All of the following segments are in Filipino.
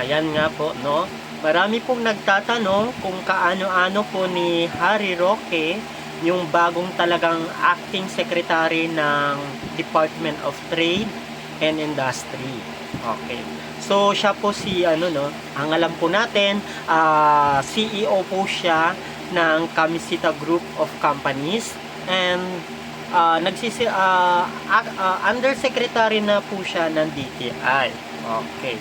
Ayan nga po, no? Marami pong nagtatanong kung kaano-ano po ni Harry Roque yung bagong talagang acting secretary ng Department of Trade and Industry. Okay. So siya po si ano no, ang alam po natin, ah, CEO po siya ng Camisita Group of Companies and ah, nagsisi ac- ah, undersecretary na po siya ng DTI. Okay.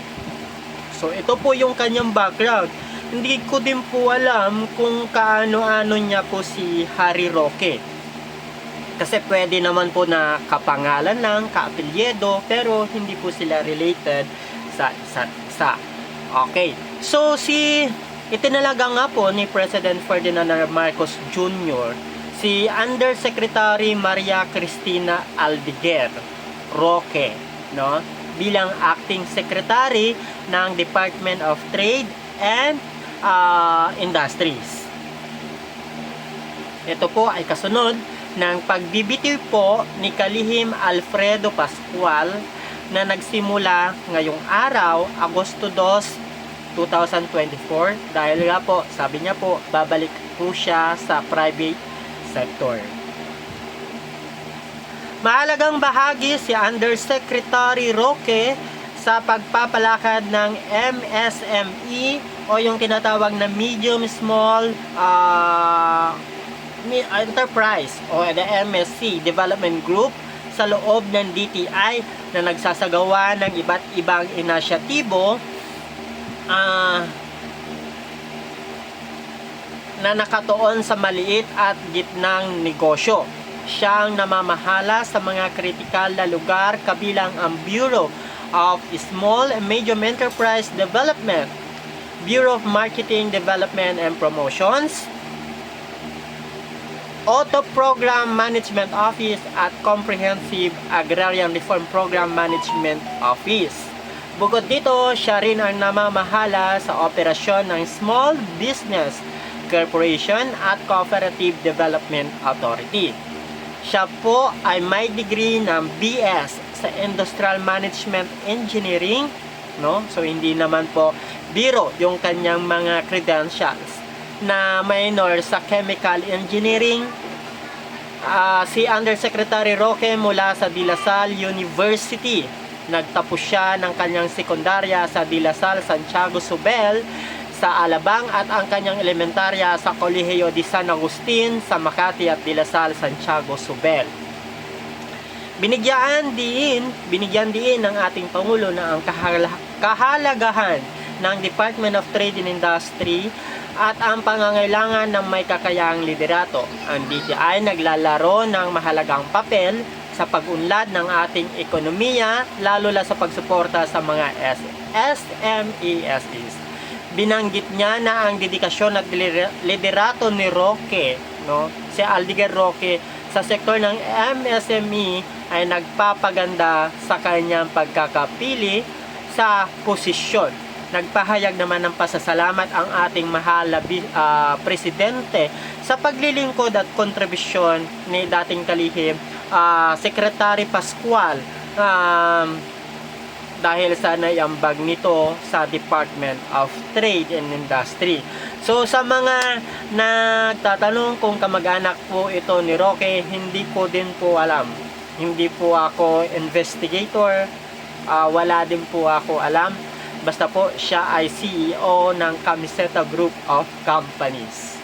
So ito po yung kanyang background. Hindi ko din po alam kung kaano-ano niya po si Harry Roque. Kasi pwede naman po na kapangalan lang, kaapelyedo, pero hindi po sila related sa isa't isa. Okay. So si itinalaga nga po ni President Ferdinand. Marcos Jr. si Undersecretary Maria Cristina Aldiger Roque, no? Bilang acting secretary ng Department of Trade and ah, Industries. Ito po ay kasunod ng pagbibitiw po ni Kalihim Alfredo Pascual na nagsimula ngayong araw, Agosto 2, 2024 dahil nga po, sabi niya po, babalik po siya sa private sector. Mahalagang bahagi si Undersecretary Roque sa pagpapalakad ng MSME o yung tinatawag na Medium Small Mi- Enterprise o the MSC Development Group sa loob ng DTI na nagsasagawa ng iba't ibang inisyatibo ah, na nakatuon sa maliit at gitnang negosyo. Siya ang namamahala sa mga kritikal na lugar kabilang ang Bureau of Small and Medium Enterprise Development, Bureau of Marketing Development and Promotions, Auto Program Management Office at Comprehensive Agrarian Reform Program Management Office. Bukod dito, siya rin ang namamahala sa operasyon ng Small Business Corporation at Cooperative Development Authority. Siya po ay may degree ng BS sa Industrial Management Engineering, no? So hindi naman po biro yung kanyang mga credentials na minor sa Chemical Engineering. Ah, si Undersecretary Roque mula sa De La Salle University. Nagtapos siya ng kanyang sekundarya sa De La Salle Santiago Subel sa Alabang at ang kanyang elementarya sa Kolehiyo de San Agustin sa Makati at De La Salle Santiago Subel. Binigyan din, binigyan din ng ating Pangulo na ang kahala- kahalagahan ng Department of Trade and Industry at ang pangangailangan ng may kakayahang liderato. Ang DTI naglalaro ng mahalagang papel sa pag-unlad ng ating ekonomiya, lalo na sa pagsuporta sa mga S- SMESs. Binanggit niya na ang dedikasyon at lider- liderato ni Roque, no, si Aldiger Roque, sa sektor ng MSME ay nagpapaganda sa kanyang pagkakapili sa posisyon. Nagpahayag naman ng pasasalamat ang ating mahal ah, presidente sa paglilingkod at kontribusyon ni dating kalihim ah, Secretary Pascual um, dahil sa naiambag nito sa Department of Trade and Industry. So sa mga nagtatanong kung kamag-anak po ito ni Roque, hindi ko din po alam. Hindi po ako investigator, ah, wala din po ako alam. Basta po siya ay CEO ng Camiseta Group of Companies.